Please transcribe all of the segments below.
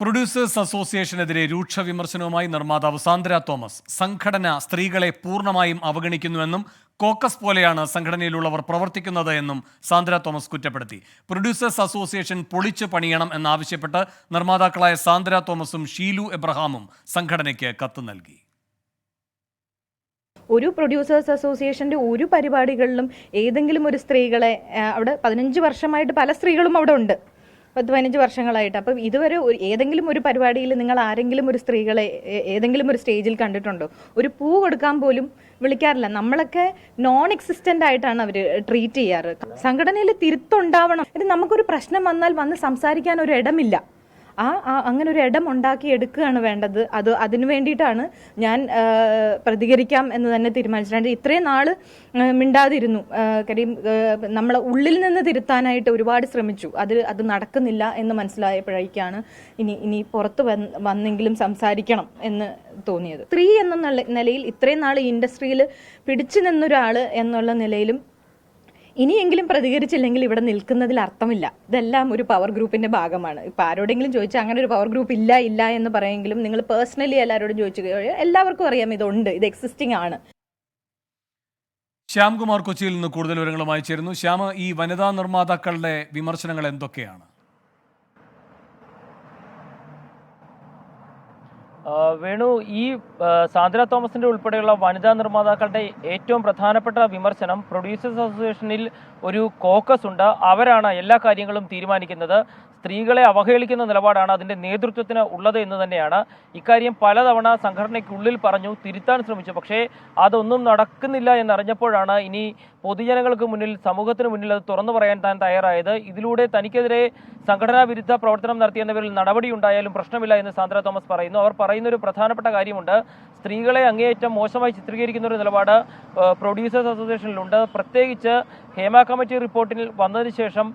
Producers അസോസിയേഷനെതിരെ രൂക്ഷ വിമർശനവുമായി നിർമ്മാതാവ് സാന്ദ്ര തോമസ്. സംഘടന സ്ത്രീകളെ പൂർണമായും അവഗണിക്കുന്നുവെന്നും കോക്കസ് പോലെയാണ് സംഘടനയിലുള്ളവർ പ്രവർത്തിക്കുന്നത് എന്നും സാന്ദ്ര തോമസ് കുറ്റപ്പെടുത്തി. പ്രൊഡ്യൂസേഴ്സ് അസോസിയേഷൻ പൊളിച്ചു പണിയണം എന്നാവശ്യപ്പെട്ട് നിർമ്മാതാക്കളായ സാന്ദ്ര തോമസും ഷീലു എബ്രഹാമും സംഘടനയ്ക്ക് കത്ത് നൽകി. ഒരു പ്രൊഡ്യൂസേഴ്സ് അസോസിയേഷന്റെ ഒരു പരിപാടികളിലും ഏതെങ്കിലും ഒരു സ്ത്രീകളെ അവിടെ പതിനഞ്ച് വർഷമായിട്ട് പല സ്ത്രീകളും അവിടെ ഉണ്ട്. പത്ത് പതിനഞ്ച് വർഷങ്ങളായിട്ട്. അപ്പം ഇതുവരെ ഏതെങ്കിലും ഒരു പരിപാടിയിൽ നിങ്ങൾ ആരെങ്കിലും ഒരു സ്ത്രീകളെ ഏതെങ്കിലും ഒരു സ്റ്റേജിൽ കണ്ടിട്ടുണ്ടോ? ഒരു പൂ കൊടുക്കാൻ പോലും വിളിക്കാറില്ല. നമ്മളൊക്കെ നോൺ എക്സിസ്റ്റന്റ് ആയിട്ടാണ് അവർ ട്രീറ്റ് ചെയ്യാറ്. സംഘടനയിൽ തിരുത്തുണ്ടാവണം ഇത് നമുക്കൊരു പ്രശ്നം വന്നാൽ വന്ന് സംസാരിക്കാൻ ഒരു ഇടമില്ല. ആ അങ്ങനെ ഒരു ഇടം ഉണ്ടാക്കി എടുക്കുകയാണ് വേണ്ടത്. അത് അതിനു വേണ്ടിയിട്ടാണ് ഞാൻ പ്രതികരിക്കാം എന്ന് തന്നെ തീരുമാനിച്ചിട്ടുണ്ട് ഇത്രയും നാൾ മിണ്ടാതിരുന്നു. കരീം കാര്യം നമ്മളെ ഉള്ളിൽ നിന്ന് തിരുത്താനായിട്ട് ഒരുപാട് ശ്രമിച്ചു. അത് അത് നടക്കുന്നില്ല എന്ന് മനസ്സിലായപ്പോഴേക്കാണ് ഇനി ഇനി പുറത്ത് വന്ന് വന്നെങ്കിലും സംസാരിക്കണം എന്ന് തോന്നിയത്. സ്ത്രീ എന്ന നിലയിൽ ഇത്രയും നാൾ ഇൻഡസ്ട്രിയിൽ പിടിച്ചു നിന്നൊരാൾ എന്നുള്ള നിലയിലും ഇനിയെങ്കിലും പ്രതികരിച്ചില്ലെങ്കിൽ ഇവിടെ നിൽക്കുന്നതിൽ അർത്ഥമില്ല. ഇതെല്ലാം ഒരു പവർ ഗ്രൂപ്പിന്റെ ഭാഗമാണ്. ഇപ്പൊ ആരോടെങ്കിലും ചോദിച്ചാൽ അങ്ങനെ ഒരു പവർ ഗ്രൂപ്പ് ഇല്ല ഇല്ല എന്ന് പറയെങ്കിലും നിങ്ങൾ പേഴ്സണലി എല്ലാവരോടും ചോദിച്ചു എല്ലാവർക്കും അറിയാം ഇതുണ്ട് ഇത് എക്സിസ്റ്റിംഗ് ആണ്. ശ്യാംകുമാർ കൊച്ചിയിൽ നിന്ന് കൂടുതൽ വിവരങ്ങളുമായി ചേരുന്നു. ശ്യാമ ഈ വനിതാ നിർമ്മാതാക്കളുടെ വിമർശനങ്ങൾ എന്തൊക്കെയാണ്? വേണു ഈ സാന്ദ്ര തോമസിന്റെ ഉൾപ്പെടെയുള്ള വനിതാ നിർമ്മാതാക്കളുടെ ഏറ്റവും പ്രധാനപ്പെട്ട വിമർശനം പ്രൊഡ്യൂസേഴ്സ് അസോസിയേഷനിൽ ഒരു കോക്കസ് ഉണ്ട്. അവരാണ് എല്ലാ കാര്യങ്ങളും തീരുമാനിക്കുന്നത്. സ്ത്രീകളെ അവഹേളിക്കുന്ന നിലപാടാണ് അതിന്റെ നേതൃത്വത്തിന് ഉള്ളത് എന്ന് തന്നെയാണ്. ഇക്കാര്യം പലതവണ സംഘടനയ്ക്കുള്ളിൽ പറഞ്ഞു തിരുത്താൻ ശ്രമിച്ചു. പക്ഷേ അതൊന്നും നടക്കുന്നില്ല എന്നറിഞ്ഞപ്പോഴാണ് ഇനി പൊതുജനങ്ങൾക്ക് മുന്നിൽ സമൂഹത്തിന് മുന്നിൽ അത് തുറന്നു പറയാൻ താൻ തയ്യാറായത്. ഇതിലൂടെ തനിക്കെതിരെ സംഘടനാ വിരുദ്ധ പ്രവർത്തനം നടത്തിയെന്ന പേരിൽ നടപടി ഉണ്ടായാലും പ്രശ്നമില്ല എന്ന് സാന്ദ്ര തോമസ് പറയുന്നു. അവർ പറയുന്ന ഒരു പ്രധാനപ്പെട്ട കാര്യമുണ്ട്. സ്ത്രീകളെ അങ്ങേയറ്റം മോശമായി ചിത്രീകരിക്കുന്ന ഒരു നിലപാട് പ്രൊഡ്യൂസേഴ്സ് അസോസിയേഷനിലുണ്ട് പ്രത്യേകിച്ച് ഹേമ കമ്മിറ്റി റിപ്പോർട്ടിൽ വന്നതിന് ശേഷം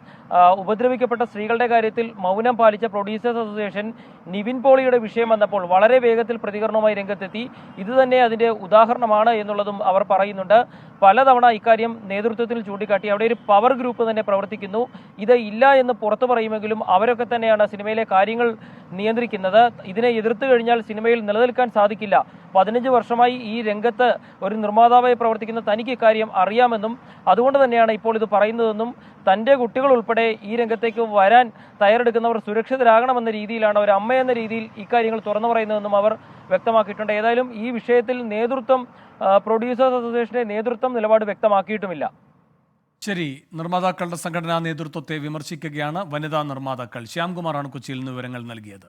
ഉപദ്രവിക്കപ്പെട്ട സ്ത്രീകളുടെ കാര്യത്തിൽ മൗനം പാലിച്ച പ്രൊഡ്യൂസേഴ്സ് അസോസിയേഷൻ നിവിൻ പോളിയുടെ വിഷയം വന്നപ്പോൾ വളരെ വേഗത്തിൽ പ്രതികരണവുമായി രംഗത്തെത്തി. ഇത് തന്നെ അതിന്റെ ഉദാഹരണമാണ് എന്നുള്ളതും അവർ പറയുന്നുണ്ട്. പലതവണ ഇക്കാര്യം നേതൃത്വത്തിൽ ചൂണ്ടിക്കാട്ടി അവിടെ ഒരു പവർ ഗ്രൂപ്പ് തന്നെ പ്രവർത്തിക്കുന്നു. ഇത് ഇല്ല എന്ന് പുറത്തു പറയുമെങ്കിലും അവരൊക്കെ തന്നെയാണ് സിനിമയിലെ കാര്യങ്ങൾ നിയന്ത്രിക്കുന്നത്. ഇതിനെ എതിർത്തു കഴിഞ്ഞാൽ സിനിമയിൽ നിലനിൽക്കാൻ സാധിക്കില്ല. പതിനഞ്ച് വർഷമായി ഈ രംഗത്ത് ഒരു നിർമ്മാതാവായി പ്രവർത്തിക്കുന്ന തനിക്ക് ഇക്കാര്യം അറിയാമെന്നും അതുകൊണ്ട് തന്നെയാണ് ഇപ്പോൾ ഇത് പറയുന്നതെന്നും തന്റെ കുട്ടികൾ ഉൾപ്പെടെ ഈ രംഗത്തേക്ക് വരാൻ തയ്യാറെടുക്കുന്നവർ സുരക്ഷിതരാകണമെന്ന രീതിയിലാണ് ഒരു അമ്മ എന്ന രീതിയിൽ ഇക്കാര്യങ്ങൾ തുറന്നു പറയുന്നതെന്നും അവർ വ്യക്തമാക്കിയിട്ടുണ്ട്. ഏതായാലും ഈ വിഷയത്തിൽ നേതൃത്വം പ്രൊഡ്യൂസേഴ്സ് അസോസിയേഷന്റെ നേതൃത്വം നിലപാട് വ്യക്തമാക്കിയിട്ടുമില്ല. ശരി നിർമ്മാതാക്കളുടെ സംഘടനാ നേതൃത്വത്തെ വിമർശിക്കുകയാണ് വനിതാ നിർമ്മാതാക്കൾ. ശ്യാംകുമാറാണ് കൊച്ചിയിൽ നിന്ന് വിവരങ്ങൾ നൽകിയത്.